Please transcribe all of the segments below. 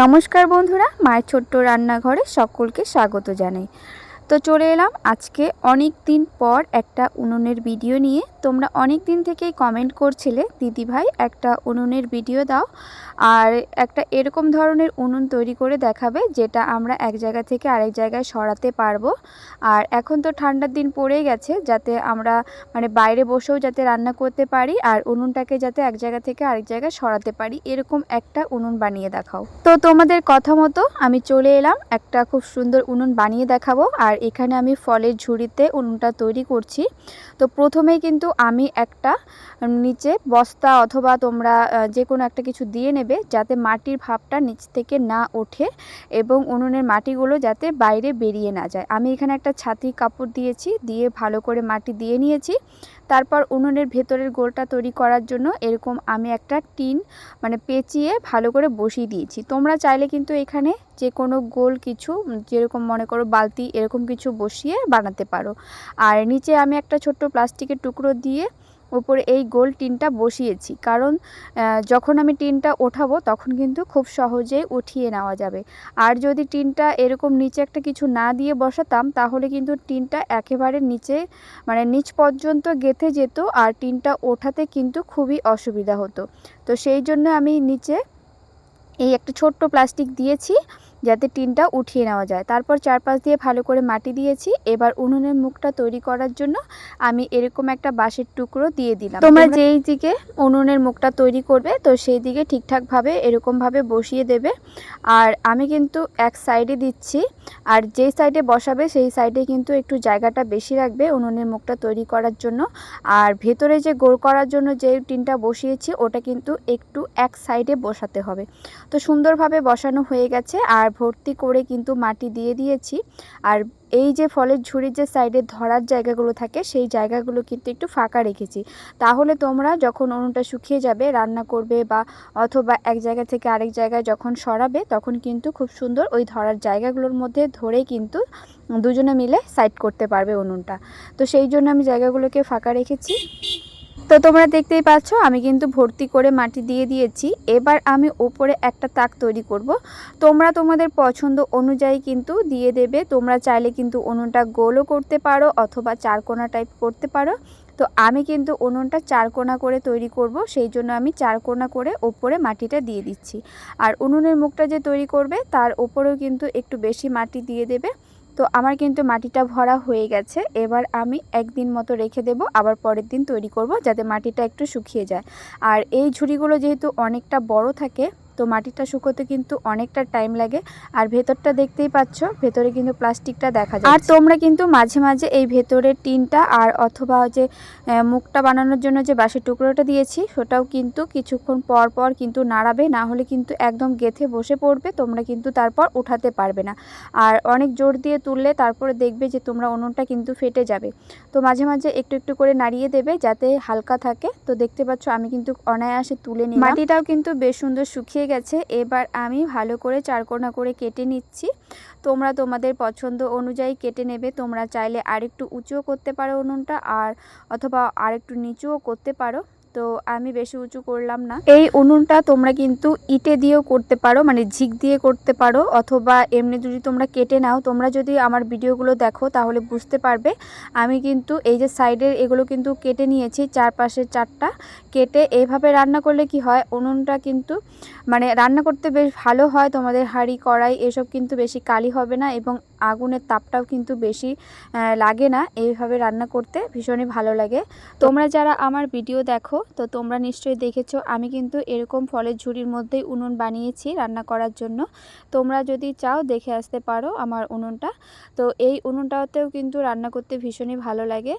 নমস্কার বন্ধুরা মায়ের ছোট্ট রান্নাঘরে সকলকে স্বাগত জানাই। তো চলে এলাম আজকে অনেক দিন পর একটা উনুনের ভিডিও নিয়ে। তোমরা অনেক দিন থেকেই কমেন্ট করছিলে, দিদি ভাই, একটা উনুনের ভিডিও দাও। আর একটা এরকম ধরনের উনুন তৈরি করে দেখাবে, যেটা আমরা এক জায়গা থেকে আরেক জায়গায় সরাতে পারব। আর এখন তো ঠান্ডার দিন পড়েই গেছে, যাতে আমরা মানে বাইরে বসেও যাতে রান্না করতে পারি, আর উনুনটাকে যাতে এক জায়গা থেকে আরেক জায়গায় সরাতে পারি। এরকম একটা উনুন বানিয়ে দেখাও। তো তোমাদের কথা মতো আমি চলে এলাম, একটা খুব সুন্দর উনুন বানিয়ে দেখাবো। আর এখানে আমি ফলের ঝুড়িতে উনুনটা তৈরি করছি। তো প্রথমেই কিন্তু আমি একটা নিচে বস্তা অথবা তোমরা যে কোনো একটা কিছু দিয়ে নেবে যাতে মাটির ভাবটা নিচ থেকে না ওঠে এবং উনুনের মাটিগুলো যাতে বাইরে বেরিয়ে না যায়। আমি এখানে একটা ছাতি কাপড় দিয়েছি, দিয়ে ভালো করে মাটি দিয়ে নিয়েছি। তারপর উনুনের ভেতরের গোলটা তৈরি করার জন্য এরকম আমি একটা টিন মানে পেঁচিয়ে ভালো করে বসিয়ে দিয়েছি। তোমরা চাইলে কিন্তু এখানে যে কোনো গোল কিছু, যেরকম মনে করো বালতি, এরকম কিছু বসিয়ে বানাতে পারো। আর নিচে আমি একটা ছোট্ট প্লাস্টিকের টুকরো দিয়ে উপরে এই গোল টিনটা বসিয়েছি। কারণ যখন আমি টিনটা ওঠাবো তখন কিন্তু খুব সহজেই উঠিয়ে নেওয়া যাবে। আর যদি টিনটা এরকম নিচে একটা কিছু না দিয়ে বসাতাম তাহলে কিন্তু টিনটা একেবারে নিচে মানে নিচ পর্যন্ত গেঁথে যেত আর টিনটা ওঠাতে কিন্তু খুবই অসুবিধা হতো। তো সেই জন্য আমি নিচে এই একটা ছোট্ট প্লাস্টিক দিয়েছি। যাতে টিনটা উঠিয়ে নেওয়া যায়। তারপর চারপাশ দিয়ে ভালো করে মাটি দিয়েছি। এবার উনুনের মুখটা তৈরি করার জন্য আমি এরকম একটা বাঁশের টুকরো দিয়ে দিলাম। তোমরা যেই দিকে উনুনের মুখটা তৈরি করবে তো সেই দিকে ঠিকঠাকভাবে এরকমভাবে বসিয়ে দেবে। আর আমি কিন্তু এক সাইডে দিচ্ছি। আর যেই সাইডে বসাবে সেই সাইডে কিন্তু একটু জায়গাটা বেশি রাখবে উনুনের মুখটা তৈরি করার জন্য। আর ভেতরে যে গোল করার জন্য যে টিনটা বসিয়েছি ওটা কিন্তু একটু এক সাইডে বসাতে হবে। তো সুন্দরভাবে বসানো হয়ে গেছে। আর ভর্তি করে কিন্তু মাটি দিয়ে দিয়েছি। আর এই যে ফলের ঝুড়ির যে সাইডে ধরার জায়গাগুলো থাকে, সেই জায়গাগুলো কিন্তু একটু ফাঁকা রেখেছি। তাহলে তোমরা যখন উনুনটা শুকিয়ে যাবে, রান্না করবে বা অথবা এক জায়গা থেকে আরেক জায়গায় যখন সরাবে, তখন কিন্তু খুব সুন্দর ওই ধরার জায়গাগুলোর মধ্যে ধরে কিন্তু দুজনে মিলে সাইড করতে পারবে উনুনটা তো সেই জন্য আমি জায়গাগুলোকে ফাঁকা রেখেছি। তো তোমরা দেখতেই পাচ্ছ, আমি কিন্তু ভর্তি করে মাটি দিয়ে দিয়েছি। এবার আমি ওপরে একটা তাক তৈরি করব। তোমরা তোমাদের পছন্দ অনুযায়ী কিন্তু দিয়ে দেবে। তোমরা চাইলে কিন্তু উনুনটা গোলও করতে পারো অথবা চারকোনা টাইপ করতে পারো। তো আমি কিন্তু উনুনটা চারকোনা করে তৈরি করব, সেই জন্য আমি চারকোনা করে ওপরে মাটিটা দিয়ে দিচ্ছি। আর উনুনের মুখটা যে তৈরি করবে, তার ওপরেও কিন্তু একটু বেশি মাটি দিয়ে দেবে। তো আমার কিন্তু মাটিটা ভরা হয়ে গেছে। এবার আমি একদিন মতো রেখে দেব, আবার পরের দিন তৈরি করব যাতে মাটিটা একটু শুকিয়ে যায়। আর এই ঝুড়িগুলো যেহেতু অনেকটা বড় থাকে তো মাটিটা শুকোতে কিন্তু অনেকটা টাইম লাগে। আর ভেতরটা দেখতেই পাচ্ছ ভেতরে কিন্তু প্লাস্টিকটা দেখা যায় আর তোমরা কিন্তু মাঝে মাঝে এই ভেতরের টিনটা আর অথবা যে মুখটা বানানোর জন্য যে বাঁশের টুকরোটা দিয়েছি সেটাও কিন্তু কিছুক্ষণ পর পর কিন্তু নাড়াবে না হলে কিন্তু একদম গেথে বসে পড়বে তোমরা কিন্তু তারপর উঠাতে পারবে না। আর অনেক জোর দিয়ে তুললে তারপরে দেখবে যে তোমরা উনুনটা কিন্তু ফেটে যাবে। তো মাঝে মাঝে একটু একটু করে নাড়িয়ে দেবে যাতে হালকা থাকে। তো দেখতে পাচ্ছ আমি কিন্তু অনায়াসে তুলে নিই মাটিটাও কিন্তু বেশ সুন্দর শুকিয়ে গেছে। এবার আমি ভালো করে চারকোনা করে কেটে নিচ্ছি। তোমরা তোমাদের পছন্দ অনুযায়ী কেটে নেবে। তোমরা চাইলে আরেকটু উঁচুও করতে পারো উনুনটা আর অথবা আরেকটু নিচুও করতে পারো। তো আমি বেশি উঁচু করলাম না। এই উনুনটা তোমরা কিন্তু ইটে দিয়েও করতে পারো মানে ঝিক দিয়ে করতে পারো, অথবা এমনি যদি তোমরা কেটে নাও, তোমরা যদি আমার ভিডিওগুলো দেখো তাহলে বুঝতে পারবে। আমি কিন্তু এই যে সাইডের এগুলো কিন্তু কেটে নিয়েছি চারপাশের চারটা কেটে। এইভাবে রান্না করলে কি হয়, উনুনটা কিন্তু মানে রান্না করতে বেশ ভালো হয়, তোমাদের হাঁড়ি, কড়াই এসব কিন্তু বেশি কালি হবে না এবং আগুনের তাপটাও কিন্তু বেশি লাগে না। এইভাবে রান্না করতে ভীষণই ভালো লাগে। তোমরা যারা আমার ভিডিও দেখো, তো তোমরা নিশ্চয়ই দেখেছ, আমি কিন্তু এরকম ফলের ঝুড়ির মধ্যেই উনুন বানিয়েছি রান্না করার জন্য। তোমরা যদি চাও, দেখে আসতে পারো আমার উনুনটা। তো এই উনুনটাতেও কিন্তু রান্না করতে ভীষণই ভালো লাগে।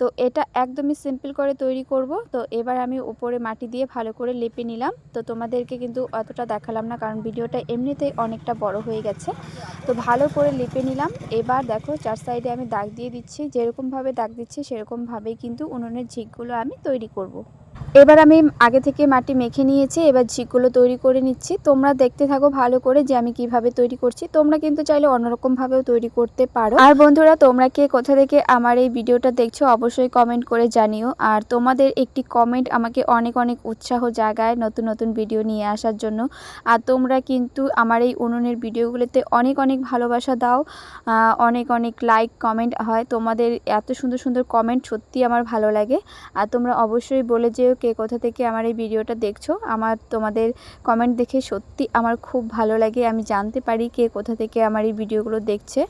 তো এটা একদমই সিম্পল করে তৈরি করব। তো এবার আমি উপরে মাটি দিয়ে ভালো করে লেপে নিলাম। তো তোমাদেরকে কিন্তু অতটা দেখালাম না, কারণ ভিডিওটা এমনিতেই অনেকটা বড় হয়ে গেছে। তো ভালো করে লেপে নিলাম। এবার দেখো, চার সাইডে আমি দাগ দিয়ে দিচ্ছি। যেরকমভাবে দাগ দিচ্ছি, সেরকমভাবেই কিন্তু উনুনের ঝিকগুলো আমি তৈরি করব। এবার আমি আগে থেকে মাটি মেখে নিয়েছি, এবার ঝিকগুলো তৈরি করে নিচ্ছি। তোমরা দেখতে থাকো ভালো করে যে আমি কীভাবে তৈরি করছি। তোমরা কিন্তু চাইলে অন্যরকমভাবেও তৈরি করতে পারো। আর বন্ধুরা, তোমরা কে কোথা থেকে আমার এই ভিডিওটা দেখছ অবশ্যই কমেন্ট করে জানিও। আর তোমাদের একটি কমেন্ট আমাকে অনেক অনেক উৎসাহ জাগায় নতুন নতুন ভিডিও নিয়ে আসার জন্য। আর তোমরা কিন্তু আমার এই উনুনের ভিডিওগুলোতে অনেক অনেক ভালোবাসা দাও। অনেক অনেক লাইক কমেন্ট হয়। তোমাদের এত সুন্দর সুন্দর কমেন্ট সত্যি আমার ভালো লাগে। আর তোমরা অবশ্যই বলে যেও কে কোথা থেকে আমার এই ভিডিওটা দেখছ, আমার তোমাদের কমেন্ট দেখে সত্যি আমার খুব ভালো লাগে। আমি জানতে পারি কে কোথা থেকে আমার এই ভিডিওগুলো দেখছে।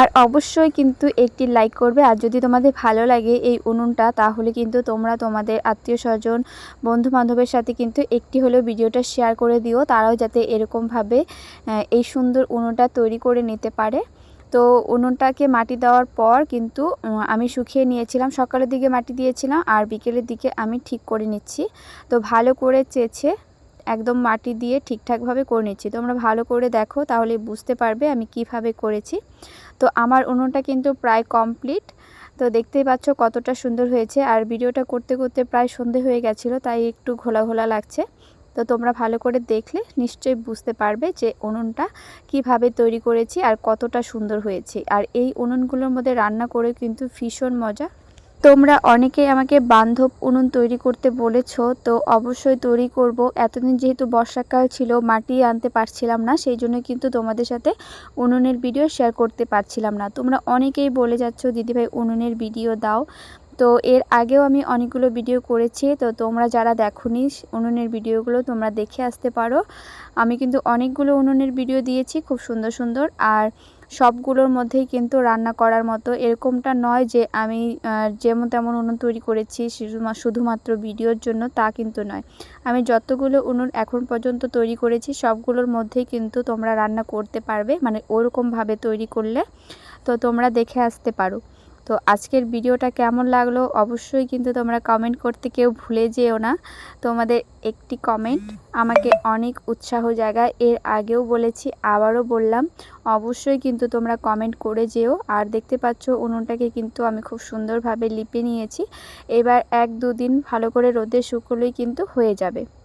আর অবশ্যই কিন্তু একটি লাইক করবে। আর যদি তোমাদের ভালো লাগে এই উনুনটা, তাহলে কিন্তু তোমরা তোমাদের আত্মীয় স্বজন বন্ধু বান্ধবের সাথে কিন্তু একটি হলেও ভিডিওটা শেয়ার করে দিও। তারাও যাতে এরকমভাবে এই সুন্দর উনুনটা তৈরি করে নিতে পারে। তো উনুনটাকে মাটি দেওয়ার পর কিন্তু আমি শুকিয়ে নিয়েছিলাম। সকালের দিকে মাটি দিয়েছিলাম আর বিকেলের দিকে আমি ঠিক করে নিচ্ছি। তো ভালো করে চেছে একদম মাটি দিয়ে ঠিকঠাকভাবে করে নিচ্ছি। তোমরা ভালো করে দেখো, তাহলে বুঝতে পারবে আমি কীভাবে করেছি। তো আমার উনুনটা কিন্তু প্রায় কমপ্লিট। তো দেখতেই পাচ্ছ কতটা সুন্দর হয়েছে। আর ভিডিওটা করতে করতে প্রায় সন্ধে হয়ে গেছিল, তাই একটু ঘোলা ঘোলা লাগছে। তো তোমরা ভালো করে দেখলে নিশ্চয়ই বুঝতে পারবে যে উনুনটা কীভাবে তৈরি করেছি আর কতটা সুন্দর হয়েছে। আর এই উনুনগুলোর মধ্যে রান্না করে কিন্তু ভীষণ মজা। তোমরা অনেকেই আমাকে বান্ধব উনুন তৈরি করতে বলেছ, তো অবশ্যই তৈরি করব। এতদিন যেহেতু বর্ষাকাল ছিল, মাটি আনতে পারছিলাম না, সেই জন্য কিন্তু তোমাদের সাথে উনুনের ভিডিও শেয়ার করতে পারছিলাম না। তোমরা অনেকেই বলে যাচ্ছ, দিদিভাই, উনুনের ভিডিও দাও। তো এর আগেও আমি অনেকগুলো ভিডিও করেছি, তো তোমরা যারা দেখোনি উনুনের ভিডিওগুলো তোমরা দেখে আসতে পারো। আমি কিন্তু অনেকগুলো উনুনের ভিডিও দিয়েছি, খুব সুন্দর সুন্দর, আর সবগুলোর মধ্যেই কিন্তু রান্না করার মতো। এরকমটা নয় যে আমি যেমন তেমন উনুন তৈরি করেছি শুধুমাত্র ভিডিওর জন্য তা কিন্তু নয়। আমি যতগুলো উনুন এখন পর্যন্ত তৈরি করেছি, সবগুলোর মধ্যেই কিন্তু তোমরা রান্না করতে পারবে মানে ওরকমভাবে তৈরি করলে। তো তোমরা দেখে আসতে পারো। তো আজকের ভিডিওটা কেমন লাগল অবশ্যই কিন্তু তোমরা কমেন্ট করতে কেউ ভুলে যেও না। তোমাদের একটি কমেন্ট আমাকে অনেক উৎসাহ জায়গায় এর আগেও বলেছি, আবারও বললাম, অবশ্যই কিন্তু তোমরা কমেন্ট করে যেও। আর দেখতে পাচ্ছ, উনুনটাকে কিন্তু আমি খুব সুন্দরভাবে লিপে নিয়েছি। এবার এক দুদিন ভালো করে রোদে শুকোলেই কিন্তু হয়ে যাবে।